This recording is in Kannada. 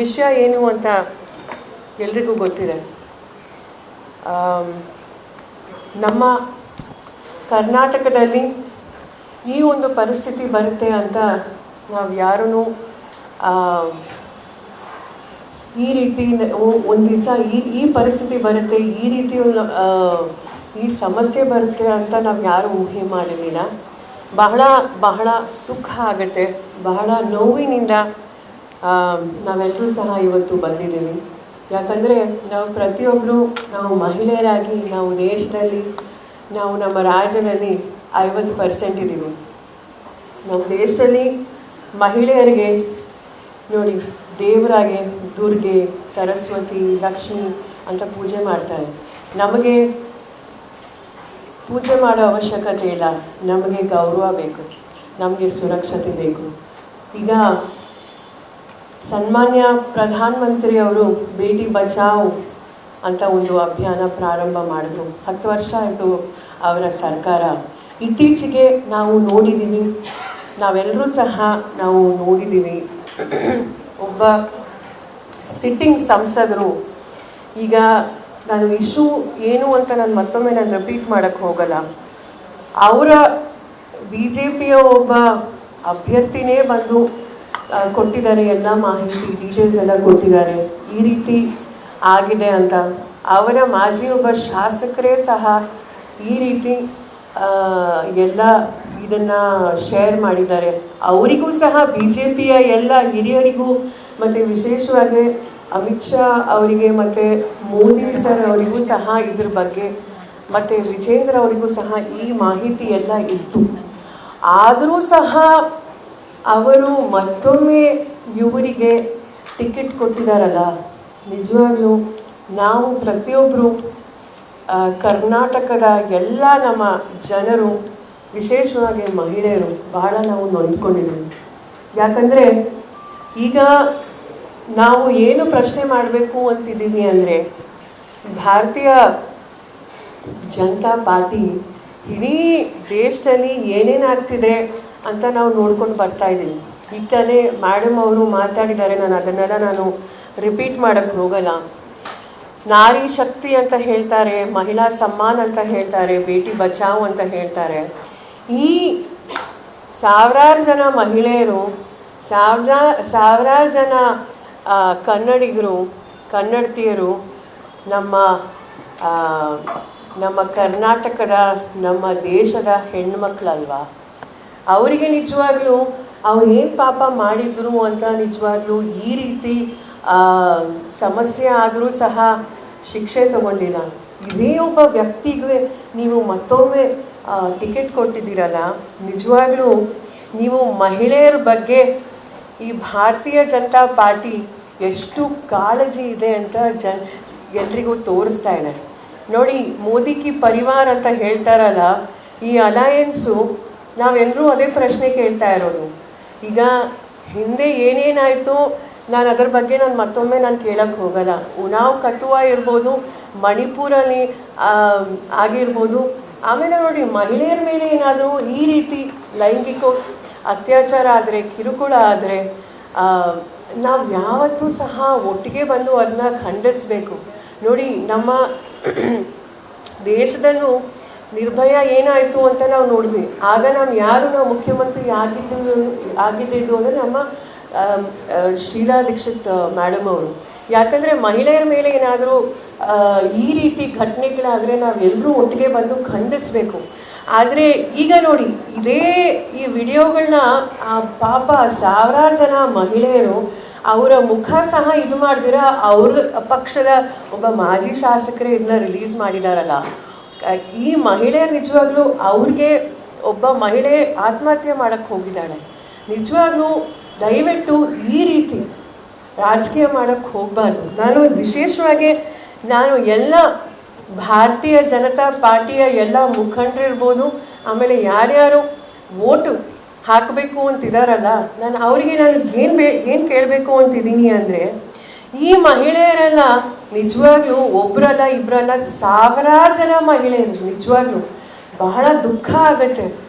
ವಿಷಯ ಏನು ಅಂತ ಎಲ್ರಿಗೂ ಗೊತ್ತಿದೆ. ನಮ್ಮ ಕರ್ನಾಟಕದಲ್ಲಿ ಈ ಒಂದು ಪರಿಸ್ಥಿತಿ ಬರುತ್ತೆ ಅಂತ ನಾವು ಯಾರೂ ಈ ರೀತಿ ಒಂದು ದಿವಸ ಈ ಈ ಪರಿಸ್ಥಿತಿ ಬರುತ್ತೆ, ಈ ರೀತಿ ಈ ಸಮಸ್ಯೆ ಬರುತ್ತೆ ಅಂತ ನಾವು ಯಾರೂ ಊಹೆ ಮಾಡಿರಲಿಲ್ಲ. ಬಹಳ ಬಹಳ ದುಃಖ ಆಗುತ್ತೆ, ಬಹಳ ನೋವಿನಿಂದ ನಾವೆಲ್ಲರೂ ಸಹ ಇವತ್ತು ಬಂದಿದ್ದೀವಿ. ಯಾಕಂದರೆ ನಾವು ಪ್ರತಿಯೊಬ್ಬರು ನಾವು ಮಹಿಳೆಯರಾಗಿ, ನಾವು ದೇಶದಲ್ಲಿ, ನಾವು ನಮ್ಮ ರಾಜ್ಯದಲ್ಲಿ ಐವತ್ತು ಪರ್ಸೆಂಟ್ ಇದ್ದೀವಿ. ನಮ್ಮ ದೇಶದಲ್ಲಿ ಮಹಿಳೆಯರಿಗೆ ನೋಡಿ, ದೇವರಾಗೆ ದುರ್ಗೆ, ಸರಸ್ವತಿ, ಲಕ್ಷ್ಮಿ ಅಂತ ಪೂಜೆ ಮಾಡ್ತಾರೆ. ನಮಗೆ ಪೂಜೆ ಮಾಡೋ ಅವಶ್ಯಕತೆ ಇಲ್ಲ. ನಮಗೆ ಗೌರವ ಬೇಕು. ನಮಗೆ ಸುರಕ್ಷತೆ ಬೇಕು. ಈಗ ಸನ್ಮಾನ್ಯ ಪ್ರಧಾನಮಂತ್ರಿ ಅವರು ಬೇಟಿ ಬಚಾವ್ ಅಂತ ಒಂದು ಅಭಿಯಾನ ಪ್ರಾರಂಭ ಮಾಡಿದ್ರು. ಹತ್ತು ವರ್ಷ ಆಯಿತು ಅವರ ಸರ್ಕಾರ. ಇತ್ತೀಚೆಗೆ ನಾವು ನೋಡಿದ್ದೀವಿ ನಾವೆಲ್ಲರೂ ಸಹ ನಾವು ನೋಡಿದ್ದೀವಿ ಒಬ್ಬ ಸಿಟ್ಟಿಂಗ್ ಸಂಸದರು, ಈಗ ನಾನು ಇಶ್ಯೂ ಏನು ಅಂತ ನಾನು ಮತ್ತೊಮ್ಮೆ ನಾನು ರಿಪೀಟ್ ಮಾಡೋಕ್ಕೆ ಹೋಗಲ್ಲ. ಅವರ ಬಿ ಜೆ ಪಿಯ ಒಬ್ಬ ಅಭ್ಯರ್ಥಿನೇ ಬಂದು ಕೊಟ್ಟಿದ್ದಾರೆ ಎಲ್ಲ ಮಾಹಿತಿ ಡೀಟೇಲ್ಸ್ ಎಲ್ಲ ಕೊಟ್ಟಿದ್ದಾರೆ. ಈ ರೀತಿ ಆಗಿದೆ ಅಂತ. ಅವರ ಮಾಜಿ ಒಬ್ಬ ಶಾಸಕರೇ ಸಹ ಈ ರೀತಿ ಎಲ್ಲ ಇದನ್ನ ಶೇರ್ ಮಾಡಿದ್ದಾರೆ. ಅವರಿಗೂ ಸಹ ಬಿ ಜೆ ಪಿಯ ಎಲ್ಲ ಹಿರಿಯರಿಗೂ ಮತ್ತು ವಿಶೇಷವಾಗಿ ಅಮಿತ್ ಶಾ ಅವರಿಗೆ ಮತ್ತು ಮೋದಿ ಸರ್ ಅವರಿಗೂ ಸಹ ಇದ್ರ ಬಗ್ಗೆ ಮತ್ತು ವಿಜೇಂದ್ರ ಅವರಿಗೂ ಸಹ ಈ ಮಾಹಿತಿ ಎಲ್ಲ ಇತ್ತು. ಆದರೂ ಸಹ ಅವರು ಮತ್ತೊಮ್ಮೆ ಇವರಿಗೆ ಟಿಕೆಟ್ ಕೊಟ್ಟಿದ್ದಾರಲ್ಲ? ನಿಜವಾಗ್ಲೂ ನಾವು ಪ್ರತಿಯೊಬ್ಬರು ಕರ್ನಾಟಕದ ಎಲ್ಲ ನಮ್ಮ ಜನರು, ವಿಶೇಷವಾಗಿ ಮಹಿಳೆಯರು ಬಹಳ ನಾವು ನೊಂದ್ಕೊಂಡಿದ್ದೀವಿ. ಯಾಕಂದರೆ ಈಗ ನಾವು ಏನು ಪ್ರಶ್ನೆ ಮಾಡಬೇಕು ಅಂತಿದ್ದೀವಿ ಅಂದರೆ, ಭಾರತೀಯ ಜನತಾ ಪಾರ್ಟಿ ಇಡೀ ದೇಶದಲ್ಲಿ ಏನೇನಾಗ್ತಿದೆ ಅಂತ ನಾವು ನೋಡ್ಕೊಂಡು ಬರ್ತಾ ಇದ್ದೀನಿ ಈಗ ತಾನೇ ಅವರು ಮಾತಾಡಿದ್ದಾರೆ, ನಾನು ಅದನ್ನೆಲ್ಲ ನಾನು ರಿಪೀಟ್ ಮಾಡೋಕ್ಕೆ ಹೋಗಲ್ಲ. ನಾರಿ ಶಕ್ತಿ ಅಂತ ಹೇಳ್ತಾರೆ, ಮಹಿಳಾ ಸಮ್ಮಾನ್ ಅಂತ ಹೇಳ್ತಾರೆ, ಬೇಟಿ ಬಚಾವ್ ಅಂತ ಹೇಳ್ತಾರೆ. ಈ ಸಾವಿರಾರು ಜನ ಮಹಿಳೆಯರು, ಸಾವಿರ, ಸಾವಿರಾರು ಜನ ಕನ್ನಡಿಗರು, ಕನ್ನಡತಿಯರು ನಮ್ಮ ನಮ್ಮ ಕರ್ನಾಟಕದ, ನಮ್ಮ ದೇಶದ ಹೆಣ್ಮಕ್ಳಲ್ವಾ ಅವರಿಗೆ ನಿಜವಾಗ್ಲೂ ಅವ್ರು ಏನು ಪಾಪ ಮಾಡಿದ್ರು ಅಂತ ನಿಜವಾಗ್ಲೂ ಈ ರೀತಿ ಸಮಸ್ಯೆ ಆದರೂ ಸಹ ಶಿಕ್ಷೆ ತಗೊಂಡಿಲ್ಲ. ಇದೇ ಒಬ್ಬ ವ್ಯಕ್ತಿಗೆ ನೀವು ಮತ್ತೊಮ್ಮೆ ಟಿಕೆಟ್ ಕೊಟ್ಟಿದ್ದೀರಲ್ಲ, ನಿಜವಾಗ್ಲೂ ನೀವು ಮಹಿಳೆಯರ ಬಗ್ಗೆ ಈ ಭಾರತೀಯ ಜನತಾ ಪಾರ್ಟಿ ಎಷ್ಟು ಕಾಳಜಿ ಇದೆ ಅಂತ ಜನ್ ಎಲ್ರಿಗೂ ತೋರಿಸ್ತಾ ಇದೆ. ನೋಡಿ, ಮೋದಿ ಕಿ ಪರಿವಾರ ಅಂತ ಹೇಳ್ತಾರಲ್ಲ, ಈ ಅಲಯನ್ಸು ನಾವೆಲ್ಲರೂ ಅದೇ ಪ್ರಶ್ನೆ ಕೇಳ್ತಾ ಇರೋದು. ಈಗ ಹಿಂದೆ ಏನೇನಾಯಿತು ನಾನು ಅದರ ಬಗ್ಗೆ ನಾನು ಮತ್ತೊಮ್ಮೆ ನಾನು ಕೇಳಕ್ಕೆ ಹೋಗಲ್ಲ. ಉನಾವ್ ಕತುವ ಇರ್ಬೋದು, ಮಣಿಪುರಲ್ಲಿ ಆಗಿರ್ಬೋದು. ಆಮೇಲೆ ನೋಡಿ ಮಹಿಳೆಯರ ಮೇಲೆ ಏನಾದರೂ ಈ ರೀತಿ ಲೈಂಗಿಕ ಅತ್ಯಾಚಾರ ಆದರೆ, ಕಿರುಕುಳ ಆದರೆ ನಾವು ಯಾವತ್ತೂ ಸಹ ಒಟ್ಟಿಗೆ ಬಂದು ಅದನ್ನ ಖಂಡಿಸ್ಬೇಕು. ನೋಡಿ ನಮ್ಮ ದೇಶದಲ್ಲೂ ನಿರ್ಭಯ ಏನಾಯಿತು ಅಂತ ನಾವು ನೋಡಿದ್ವಿ. ಆಗ ನಾವು ಯಾರು ನಾವು ಮುಖ್ಯಮಂತ್ರಿ ಆಗಿದ್ದು, ಆಗಿದ್ದಿದ್ದು ಅಂದರೆ ನಮ್ಮ ಶೀಲಾ ದೀಕ್ಷಿತ್ ಮೇಡಮ್ ಅವರು. ಯಾಕಂದರೆ ಮಹಿಳೆಯರ ಮೇಲೆ ಏನಾದರೂ ಈ ರೀತಿ ಘಟನೆಗಳಾದರೆ ನಾವೆಲ್ಲರೂ ಒಟ್ಟಿಗೆ ಬಂದು ಖಂಡಿಸ್ಬೇಕು. ಆದರೆ ಈಗ ನೋಡಿ, ಇದೇ ಈ ವಿಡಿಯೋಗಳನ್ನ ಆ ಪಾಪ ಸಾವಿರಾರು ಜನ ಮಹಿಳೆಯರು ಅವರ ಮುಖ ಸಹ ಇದು ಮಾಡಿದಿರ, ಅವ್ರ ಪಕ್ಷದ ಒಬ್ಬ ಮಾಜಿ ಶಾಸಕರೇ ಇದನ್ನ ರಿಲೀಸ್ ಮಾಡಿದಾರಲ್ಲ. ಈ ಮಹಿಳೆ ನಿಜವಾಗ್ಲೂ ಅವ್ರಿಗೆ ಒಬ್ಬ ಮಹಿಳೆ ಆತ್ಮಹತ್ಯೆ ಮಾಡಕ್ಕೆ ಹೋಗಿದ್ದಾಳೆ. ನಿಜವಾಗ್ಲೂ ದಯವಿಟ್ಟು ಈ ರೀತಿ ರಾಜಕೀಯ ಮಾಡಕ್ಕೆ ಹೋಗಬಾರ್ದು. ನಾನು ವಿಶೇಷವಾಗಿ ನಾನು ಎಲ್ಲ ಭಾರತೀಯ ಜನತಾ ಪಾರ್ಟಿಯ ಎಲ್ಲ ಮುಖಂಡರಿರ್ಬೋದು ಆಮೇಲೆ ಯಾರ್ಯಾರು ವೋಟು ಹಾಕಬೇಕು ಅಂತಿದಾರಲ್ಲ, ನಾನು ಅವರಿಗೆ ನಾನು ಏನು ಬೇ, ಏನು ಕೇಳಬೇಕು ಅಂತಿದ್ದೀನಿ ಅಂದರೆ ಈ ಮಹಿಳೆಯರೆಲ್ಲ ನಿಜವಾಗ್ಲೂ ಒಬ್ರಲ್ಲ ಇಬ್ರಲ್ಲ ಸಾವಿರಾರು ಜನ ಮಹಿಳೆಯರು ನಿಜವಾಗ್ಲೂ ಬಹಳ ದುಃಖ ಆಗತ್ತೆ.